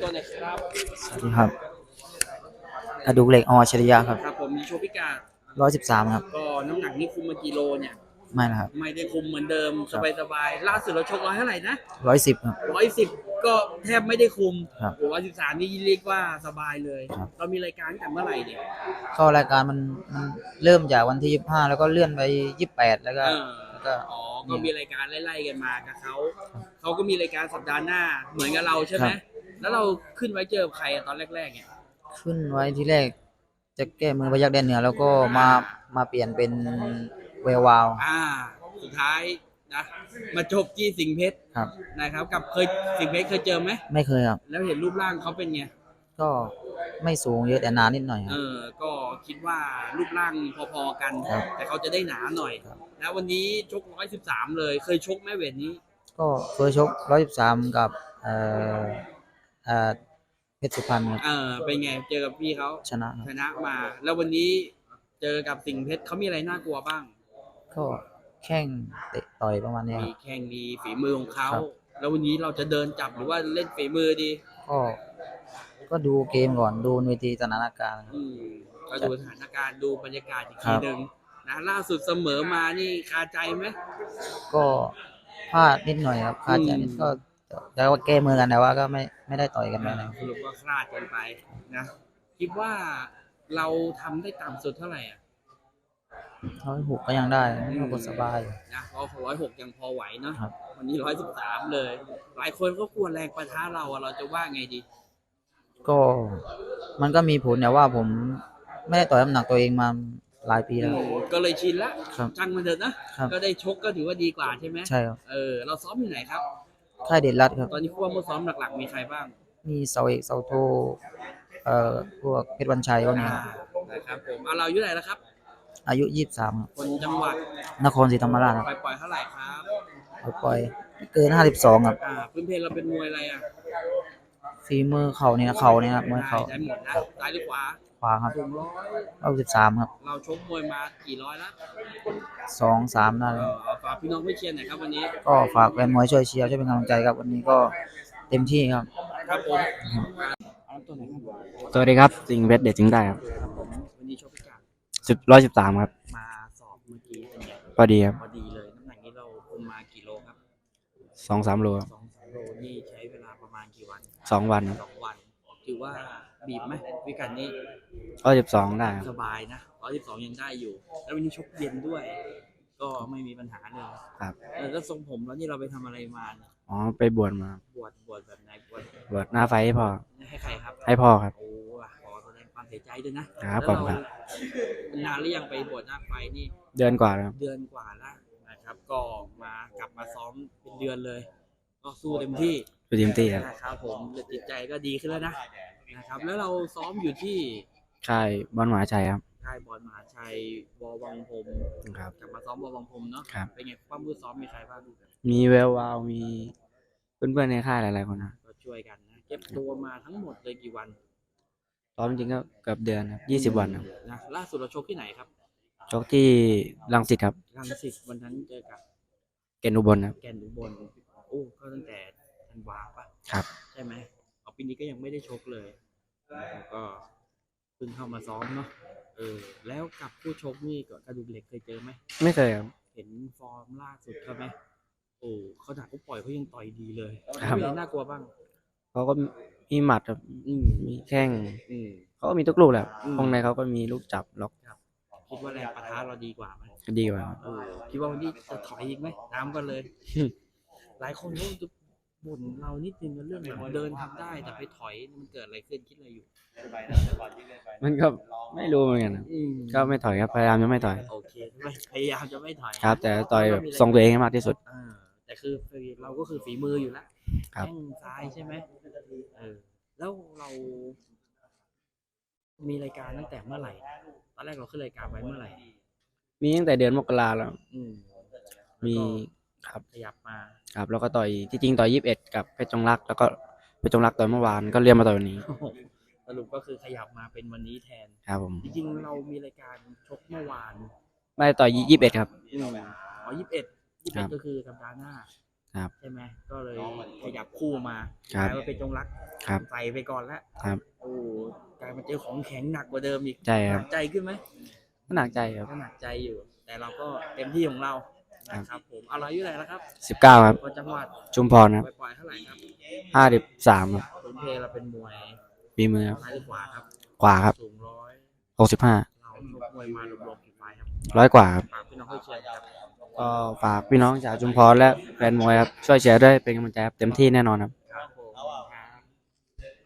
สวัสดีครับกระดูกเหล็กอชริยะครับครับผมมีโชว์พิการร้อยสิบสามครับ ก็น้ำหนักนี่คุมมากี่โลเนี่ย ไม่นะครับ ไม่ได้คุมเหมือนเดิมครับสบายๆล่าสุดเราชกร้อยเท่าไหร่นะร้อยสิบครับร้อยสิบก็แทบไม่ได้คุมครับร้อยสิบสามนี่เรียกว่าสบายเลยครับเรามีรายการตั้งแต่เมื่อไหร่เนี่ยก็รายการมันมันเริ่มจากวันที่ยี่ห้าแล้วก็เลื่อนไปยี่แปดแล้วก็เออแล้ว ก็ อ๋อ ก็มีรายการไล่ๆกันมากับเขา เขาก็มีรายการสัปดาห์หน้าเหมือนกับเราใช่ไหม ครับ แล้วเราขึ้นไว้เจอใครอะตอนแรกๆเนี่ย ขึ้นไว้ที่แรก จะแก้มือพยักแดนเหนือแล้วก็มามาเปลี่ยนเป็นเวลวาวอ่า สุดท้ายนะ มาจบที่สิงห์เพชรครับ นะครับ กับเคยสิงห์เพชรเคยเจอไหม ไม่เคยครับ แล้วเห็นรูปร่างเขาเป็นไง ก็ ไม่สูงเยอะแต่หนานิดหน่อยคเอรับ อก็คิดว่ารูปร่างพอๆกัน ครับ แต่เขาจะได้หนาหน่อยครับแล้ววันนี้ชก 113 เลย เคยชกไหมเวทนี้ ก็เคยชกร้อยสิบสามกับเอ่อเอ่อเพชรสุพรรณครับเออเป็นไงเจอกับพี่เขาชนะครับชนะมา แล้ววันนี้เจอกับสิงห์เพชรเขามีอะไรน่ากลัวบ้าง ก็แข้งเตะต่อยประมาณนี้คมีรับ แข่งมีฝีมือของเขา ครับ แล้ววันนี้เราจะเดินจับหรือว่าเล่นฝีมือดี ก็ ก็ดูเกมก่อนดูเวทีสถานการณ์ครับ อืมก็ดูสถานการณ์ดูบรรยากาศอีกครัทีบ หนึ่งนะล่าสุดเสมอมานี่คาใจไหม ก็พลาดนิดหน่อยครับพลาดใจนิดอืม ก็แต่ว่าแก้มือกันแต่ว่าก็ไม่ไม่ได้ต่อยกันไปนะครับสรุปว่าคลาดกันไปนะคิดว่าเราทำได้ต่ำสุดเท่าไหร่อะ ร้อยหกก็ยังได้ก็กดสบายอยู่ นะเพราะร้อยหกยังพอไหวเนาะครับ วันนี้ร้อยสิบสามเลย หลายคนก็กลัวแรงประทะเราอะเราจะว่าไงดี ก็มันก็มีผลแต่ว่าผมไม่ได้ต่อยน้ำหนักตัวเองมาหลายปีแล้ว ก็เลยชินละครับจังมันเถอะนะ ครับก็ได้ชกก็ถือว่าดีกว่าใช่ไหมใช่ครับ เออเราซ้อมอยู่ไหนครับ ค่ายเด็ดรัดครับ ตอนนี้คู่ว่ามือซ้อมหลักๆมีใครบ้างมีเสาเอกเสาโทเอ่อพวกเพชรวันชัยพวกนี้อ่าครับนะครับผมเอาเราอายุไหนแล้วครับ อายุยี่สิบสามคนจังหวัดนครศรีธรรมราชครับไปปล่อยเท่าไหร่ครับ ปล่อยๆเกินห้าสิบสองครับ อ่าพื้นเพเราเป็นมวยอะไรอะ ฝีมือเข่านี่นะเข่านี่ครับมวยเข่าได้หมดนะซ้ายหรือขวาขวาครับสูงร้อยร้อยสิบสามครับ เราชกมวยมากี่ร้อยแล้วสองสามได้เอเลยอเอาฝากพี่น้องไม่เชียร์หน่อยครับวันนี้ ก็ฝากแฟนมวยช่วยเชียร์ช่วยเป็นกำลังใจครับวันนี้ก็เต็มที่ครับ ครับผมเอาตัวไหนครับสวัสดีครับสิงห์เพชรเด็ดสิงห์ได้ครับครับผมวันนี้ชกพิการสิบร้อยสิบสามครับ มาสอบเมื่อกี้เป็นไงพอดีครับพอดีเลยน้ำหนักนี้เราคุมมากี่โลครับสองสามโลครับสองสามโลนี่ สองวันครับสองวันถือว่าบีบไหมพิการนี้ร้อยสิบสองได้คสรับบายนะร้อยสิบสองยังได้อยู่ แล้ววันนี้ชกเย็นด้วย ก็ไม่มีปัญหาเลยครับเออแล้วทรงผมแล้วนี่เราไปทำอะไรมาเนี่ยอ๋อไปบวชมา บวชบวชแบบไหนบวชบวชหน้าไฟให้พ่อให้ใครครับ ให้พ่อครับโอ้อะขอแสดงความเสียใจด้วยนะครับผมครับแล้วเานานหรือยังไปบวชหน้าไฟนี่ เดือนกว่าแล้วครับเดือนกว่าละนะครับ ก็มากลับมาซ้อมเป็นเดือนเลย ก็สู้เต็มที่ไปทีมตี้ครับนะครับผมจิตใจก็ดีขึ้นแล้วนะนะครับ แล้วเราซ้อมอยู่ที่ค่ายบอลมหาชัยครับค่ายบอลมหาชัยวอวังพรมครับกลับมาซ้อมวอวังพรมเนาะครับเป็นไงความมือซ้อมมีใครบ้างมีแวววาวมีเพื่อนๆในค่ายหลายๆคนนะก็ช่วยกันนะเก็บตัวมาทั้งหมดเลยกี่วันซ้อมจริงก็เกือบเดือนครับยี่สิบวันครับนะล่าสุดเราชกที่ไหนครับชกที่รังสิตครับรังสิตวันนั้นเจอกับเกณฑ์อุบลครับแกนอุบล โอ้ก็ตั้งแต่ธันวาปะครับ ใช่ไหมเอาปีนี้ก็ยังไม่ได้ชกเลยแล้วก็เพิ่งเข้ามาซ้อมเนาะเออ แล้วกับผู้ชกนี่ก็กระดูกเหล็กเคยเจอไหมไม่เคยครับ เห็นฟอร์มล่าสุดเขาไหมโอ้เขาดักเขาปล่อยเขายังต่อยดีเลยครับ มีอะไรน่ากลัวบ้าง เขาก็มีหมัดครับอืมมีแข้งอืม เขาก็มีทุกลูกแหละอืม วงในเขาก็มีลูกจับล็อกคิดว่าแรงปะทะเราดีกว่าไหมดีกว่าครับ เออคิดว่าวันนี้จะถอยอีกไหมตามกันเลย หลายคนก็จะบ่นเรานิดนึงเรื่องแบบเดินทำได้แต่ไปถอยมันเกิดอะไรขึ้นคิดอะไรอยู่ มันก็ไม่รู้เหมือนกันครับอืมก็ไม่ถอยครับพยายามจะไม่ถอย โอเคไม่พยายามจะไม่ถอยครับ แต่ต่อยแบบทรงตัวเองให้มากที่สุด อ่าแต่คือเราก็คือฝีมืออยู่แล้วครับ แข้งซ้ายใช่ไหมเออ แล้วเรา มีรายการตั้งแต่เมื่อไหร่ตอนแรกเราขึ้นรายการไว้เมื่อไหร่ มีตั้งแต่เดือนมกราแล้ว อืมมีแล้วก็ ครับขยับมาครับ แล้วก็ต่อยที่จริงต่อยยี่สิบเอ็ดกับเพชรจงรัก แล้วก็เพชรจงรักต่อยเมื่อวานก็เรียนมาต่อยวันนี้ โอ้โหสรุปก็คือขยับมาเป็นวันนี้แทน ครับผมจริงๆเรามีรายการชกเมื่อวานไม่ได้ต่อยยี่สิบเอ็ดครับ อืมอ๋อยี่สิบเอ็ดยี่สิบครัเอ็ดบก็คือสัปดาห์หน้าครับใช่ไหมก็เลยขยับคู่มาครับกลายมาเป็นจงรักครับใส่ไปก่อนแล้วครับโอ้กลายมาเจอของแข็งหนักกว่าเดิมอีกใช่ครับ หนักใจขึ้นไหมก็หนักใจครับ ก็หนักใจอยู่ แต่เราก็เต็มที่ของเราครับ นะครับผมเอาเราอายุเท่าไหร่แล้วครับสิบเก้าครับ คนจังหวัดชุมพรครับปล่อยๆเท่าไหร่ครับห้าสิบสามครับพื้นเพเราเป็นมวยปีมือครับซ้ายหรือขวาครับ ขวาครับสูงร้อยหกสิบห้าเราชกมวยมารวมๆกี่ไฟล์ครับร้อยกว่าครับ ฝากพี่น้องให้เชียร์ครับก็ฝากพี่น้องชาวชุมพรและแฟนมวยครับช่วยเชียร์ด้วยเป็นกำลังใจครับเต็มที่แน่นอนครับ